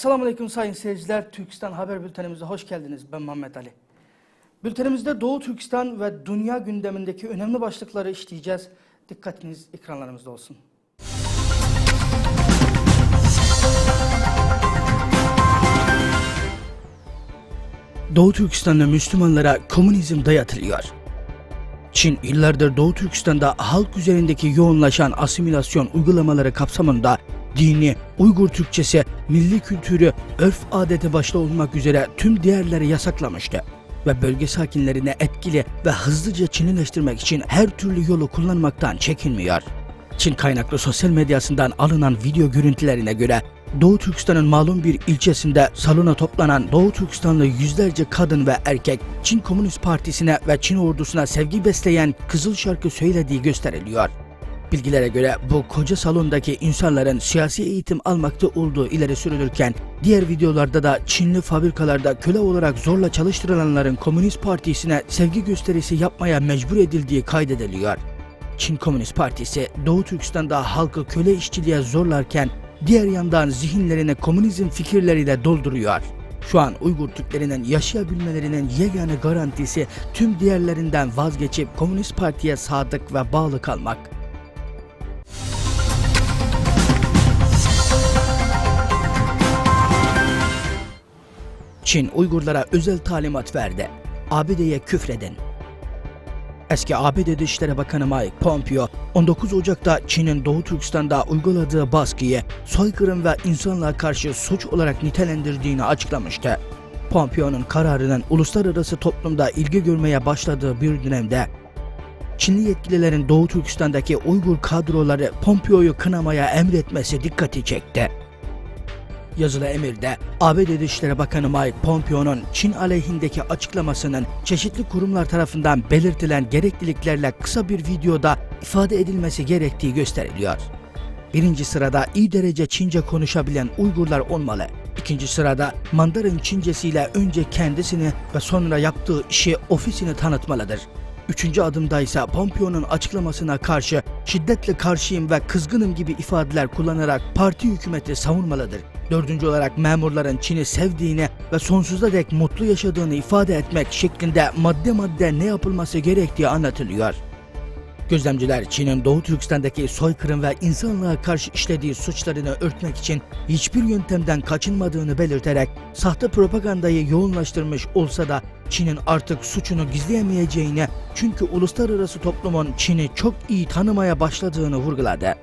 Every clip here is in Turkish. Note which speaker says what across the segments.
Speaker 1: Esselamu Aleyküm sayın seyirciler. Türkistan Haber Bültenimize hoş geldiniz. Ben Muhammed Ali. Bültenimizde Doğu Türkistan ve dünya gündemindeki önemli başlıkları işleyeceğiz. Dikkatiniz ekranlarımızda olsun. Doğu Türkistan'da Müslümanlara komünizm dayatılıyor. Çin yıllardır Doğu Türkistan'da halk üzerindeki yoğunlaşan asimilasyon uygulamaları kapsamında dini, Uygur Türkçesi, milli kültürü, örf adeti başta olmak üzere tüm değerleri yasaklamıştı. Ve bölge sakinlerine etkili ve hızlıca Çinileştirmek için her türlü yolu kullanmaktan çekinmiyor. Çin kaynaklı sosyal medyasından alınan video görüntülerine göre Doğu Türkistan'ın malum bir ilçesinde salona toplanan Doğu Türkistanlı yüzlerce kadın ve erkek Çin Komünist Partisi'ne ve Çin ordusuna sevgi besleyen kızıl şarkı söylediği gösteriliyor. Bilgilere göre bu koca salondaki insanların siyasi eğitim almakta olduğu ileri sürülürken diğer videolarda da Çinli fabrikalarda köle olarak zorla çalıştırılanların Komünist Partisi'ne sevgi gösterisi yapmaya mecbur edildiği kaydediliyor. Çin Komünist Partisi Doğu Türkistan'da halkı köle işçiliğe zorlarken diğer yandan zihinlerini komünizm fikirleriyle dolduruyor. Şu an Uygur Türklerinin yaşayabilmelerinin yegane garantisi tüm diğerlerinden vazgeçip Komünist Parti'ye sadık ve bağlı kalmak. Çin Uygurlara özel talimat verdi. ABD'ye küfredin. Eski ABD Dışişleri Bakanı Mike Pompeo 19 Ocak'ta Çin'in Doğu Türkistan'da uyguladığı baskıyı soykırım ve insanlığa karşı suç olarak nitelendirdiğini açıklamıştı. Pompeo'nun kararının uluslararası toplumda ilgi görmeye başladığı bir dönemde Çinli yetkililerin Doğu Türkistan'daki Uygur kadroları Pompeo'yu kınamaya emretmesi dikkati çekti. Yazılı emirde ABD Dışişleri Bakanı Mike Pompeo'nun Çin aleyhindeki açıklamasının çeşitli kurumlar tarafından belirtilen gerekliliklerle kısa bir videoda ifade edilmesi gerektiği gösteriliyor. Birinci sırada iyi derece Çince konuşabilen Uygurlar olmalı. İkinci sırada Mandarin Çincesiyle önce kendisini ve sonra yaptığı işi ofisini tanıtmalıdır. Üçüncü adımda ise Pompeo'nun açıklamasına karşı şiddetle karşıyım ve kızgınım gibi ifadeler kullanarak parti hükümeti savunmalıdır. Dördüncü olarak memurların Çin'i sevdiğini ve sonsuza dek mutlu yaşadığını ifade etmek şeklinde madde madde ne yapılması gerektiği anlatılıyor. Gözlemciler Çin'in Doğu Türkistan'daki soykırım ve insanlığa karşı işlediği suçlarını örtmek için hiçbir yöntemden kaçınmadığını belirterek sahte propagandayı yoğunlaştırmış olsa da Çin'in artık suçunu gizleyemeyeceğini çünkü uluslararası toplumun Çin'i çok iyi tanımaya başladığını vurguladı.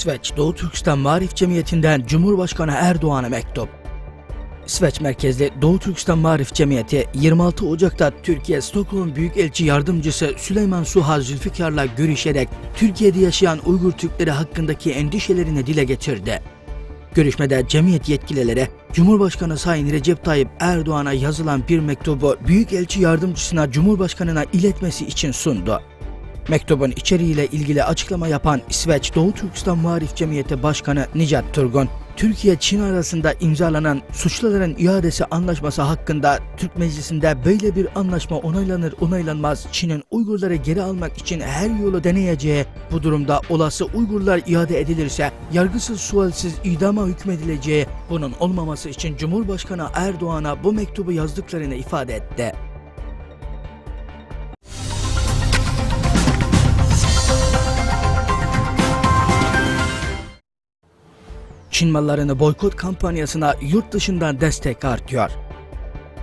Speaker 1: İsveç Doğu Türkistan Marif Cemiyeti'nden Cumhurbaşkanı Erdoğan'a mektup. İsveç merkezli Doğu Türkistan Marif Cemiyeti 26 Ocak'ta Türkiye Stockholm Büyükelçi Yardımcısı Süleyman Suha Zülfikar'la görüşerek Türkiye'de yaşayan Uygur Türkleri hakkındaki endişelerini dile getirdi. Görüşmede cemiyet yetkilileri Cumhurbaşkanı Sayın Recep Tayyip Erdoğan'a yazılan bir mektubu Büyükelçi Yardımcısına Cumhurbaşkanına iletmesi için sundu. Mektubun içeriğiyle ilgili açıklama yapan İsveç Doğu Türkistan Muharif Cemiyeti Başkanı Nicat Turgun, Türkiye-Çin arasında imzalanan suçluların iadesi anlaşması hakkında Türk Meclisi'nde böyle bir anlaşma onaylanır onaylanmaz Çin'in Uygurları geri almak için her yolu deneyeceği, bu durumda olası Uygurlar iade edilirse yargısız sualsiz idama hükmedileceği, bunun olmaması için Cumhurbaşkanı Erdoğan'a bu mektubu yazdıklarını ifade etti. Çin mallarını boykot kampanyasına yurt dışından destek artıyor.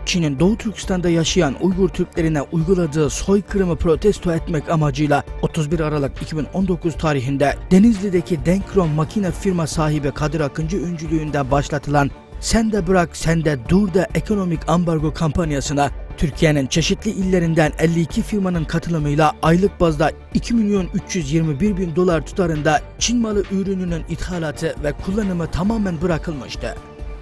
Speaker 1: Çin'in Doğu Türkistan'da yaşayan Uygur Türklerine uyguladığı soykırımı protesto etmek amacıyla 31 Aralık 2019 tarihinde Denizli'deki Denkron makine firma sahibi Kadir Akıncı öncülüğünde başlatılan Sen de bırak sen de dur da ekonomik ambargo kampanyasına Türkiye'nin çeşitli illerinden 52 firmanın katılımıyla aylık bazda 2 milyon 321 bin dolar tutarında Çin malı ürününün ithalatı ve kullanımı tamamen bırakılmıştı.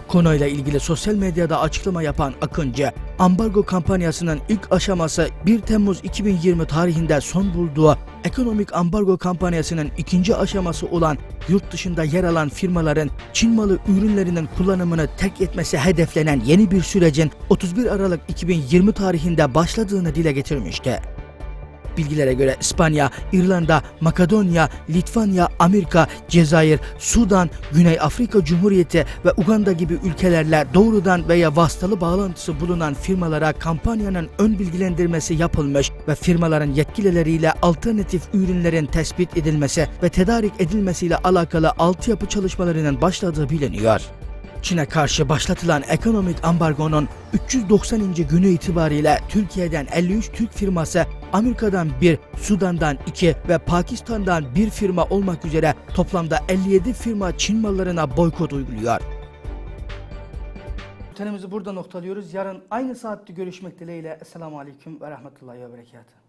Speaker 1: Konuyla ilgili sosyal medyada açıklama yapan Akıncı, ambargo kampanyasının ilk aşaması 1 Temmuz 2020 tarihinde son bulduğu ekonomik ambargo kampanyasının ikinci aşaması olan yurt dışında yer alan firmaların Çin malı ürünlerinin kullanımını tek etmesi hedeflenen yeni bir sürecin 31 Aralık 2020 tarihinde başladığını dile getirmişti. Bilgilere göre İspanya, İrlanda, Makedonya, Litvanya, Amerika, Cezayir, Sudan, Güney Afrika Cumhuriyeti ve Uganda gibi ülkelerle doğrudan veya vasıtalı bağlantısı bulunan firmalara kampanyanın ön bilgilendirmesi yapılmış ve firmaların yetkilileriyle alternatif ürünlerin tespit edilmesi ve tedarik edilmesiyle alakalı altyapı çalışmalarının başladığı biliniyor. Çin'e karşı başlatılan ekonomik ambargonun 390. günü itibariyle Türkiye'den 53 Türk firması, Amerika'dan 1, Sudan'dan 2 ve Pakistan'dan 1 firma olmak üzere toplamda 57 firma Çin mallarına boykot uyguluyor. Bültenimizi burada noktalıyoruz. Yarın aynı saatte görüşmek dileğiyle. Esselamu Aleyküm ve Rahmetullahi ve Berekatuhu.